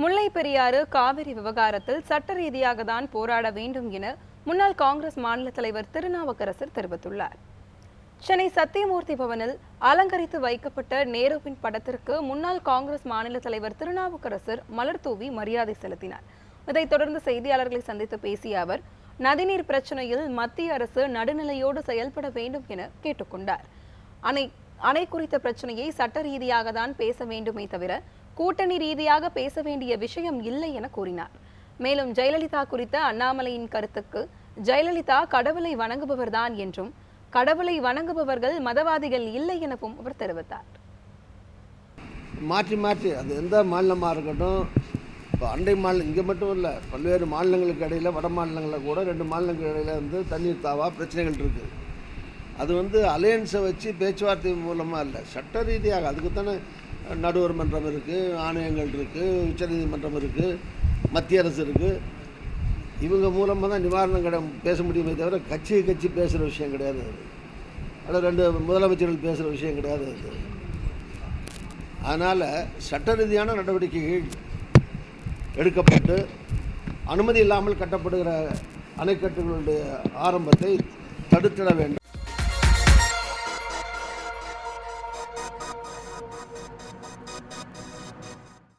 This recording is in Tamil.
முல்லை பெரியாறு காவிரி விவகாரத்தில் சட்ட ரீதியாக தான் போராட வேண்டும் என முன்னாள் காங்கிரஸ் மாநில தலைவர் திருநாவுக்கரசர் தெரிவித்துள்ளார். சென்னை சத்தியமூர்த்தி பவனில் அலங்கரித்து வைக்கப்பட்ட நேருவின் படத்திற்கு முன்னாள் காங்கிரஸ் மாநில தலைவர் திருநாவுக்கரசர் மலர் தூவி மரியாதை செலுத்தினார். இதைத் தொடர்ந்து செய்தியாளர்களை சந்தித்து பேசிய அவர் நதிநீர் பிரச்சனையில் மத்திய அரசு நடுநிலையோடு செயல்பட வேண்டும் என கேட்டுக்கொண்டார். அணை அணை குறித்த பிரச்சனையை சட்ட ரீதியாக தான் பேச வேண்டுமே தவிர கூட்டணி ரீதியாக பேச வேண்டிய விஷயம் இல்லை என கூறினார். மேலும் ஜெயலலிதா குறித்த அண்ணாமலையின் கருத்துக்கு ஜெயலலிதா கடவுளை வணங்குபவர்தான் என்றும் கடவுளை வணங்குபவர்கள் மதவாதிகள் இல்லை எனவும் அவர் தெரிவித்தார். மாற்றி மாற்றி அது எந்த மாநிலமாக இருக்கட்டும் இப்போ அண்டை மாநிலம் இங்கே மட்டும் இல்லை பல்வேறு மாநிலங்களுக்கு இடையில் வட மாநிலங்களில் கூட ரெண்டு மாநிலங்களுக்கு இடையில் வந்து தண்ணீர் தாவா பிரச்சனைகள் இருக்குது அது வந்து அலையன்ஸை வச்சு பேச்சுவார்த்தை மூலமாக இல்லை சட்ட ரீதியாக அதுக்கு தானே நடுவர் மன்றம் இருக்குது ஆணையங்கள் இருக்குது உச்சநீதிமன்றம் இருக்குது மத்திய அரசு இருக்குது இவங்க மூலமாக தான் நிவாரணம் கிட பேச முடியுமே தவிர கட்சி கட்சி பேசுகிற விஷயம் கிடையாது அது. அல்ல ரெண்டு முதலமைச்சர்கள் பேசுகிற விஷயம் கிடையாது அது. அதனால் சட்ட ரீதியான நடவடிக்கைகள் எடுக்கப்பட்டு அனுமதி இல்லாமல் கட்டப்படுகிற அணைக்கட்டுகளுடைய ஆரம்பத்தை தடுத்திட வேண்டும்.